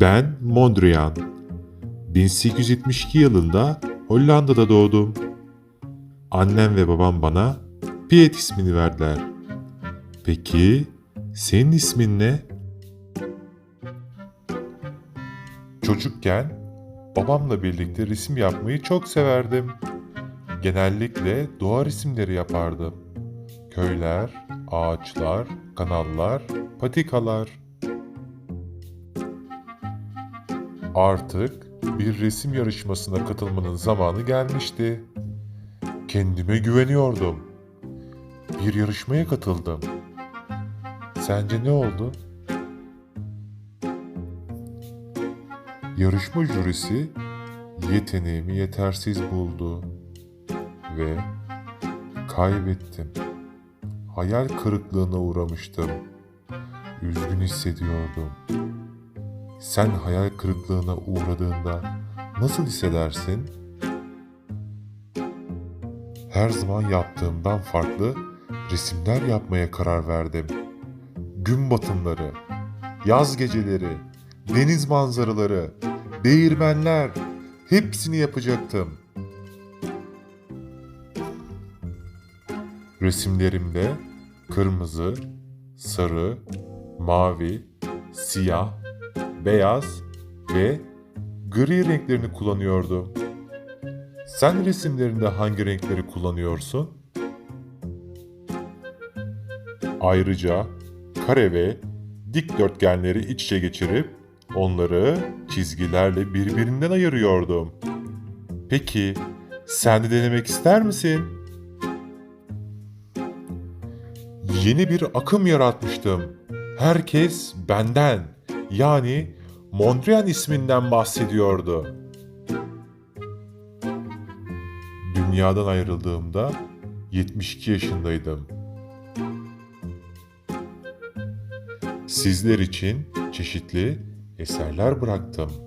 Ben Mondrian. 1872 yılında Hollanda'da doğdum. Annem ve babam bana Piet ismini verdiler. Peki senin ismin ne? Çocukken babamla birlikte resim yapmayı çok severdim. Genellikle doğa resimleri yapardım. Köyler, ağaçlar, kanallar, patikalar. Artık bir resim yarışmasına katılmanın zamanı gelmişti. Kendime güveniyordum. Bir yarışmaya katıldım. Sence ne oldu? Yarışma jürisi yeteneğimi yetersiz buldu ve kaybettim. Hayal kırıklığına uğramıştım. Üzgün hissediyordum. Sen hayal kırıklığına uğradığında nasıl hissedersin? Her zaman yaptığımdan farklı resimler yapmaya karar verdim. Gün batımları, yaz geceleri, deniz manzaraları, değirmenler hepsini yapacaktım. Resimlerimde kırmızı, sarı, mavi, siyah, beyaz ve gri renklerini kullanıyordum. Sen resimlerinde hangi renkleri kullanıyorsun? Ayrıca kare ve dikdörtgenleri iç içe geçirip onları çizgilerle birbirinden ayırıyordum. Peki sen de denemek ister misin? Yeni bir akım yaratmıştım. Herkes benden yani Mondrian isminden bahsediyordu. Dünyadan ayrıldığımda 72 yaşındaydım. Sizler için çeşitli eserler bıraktım.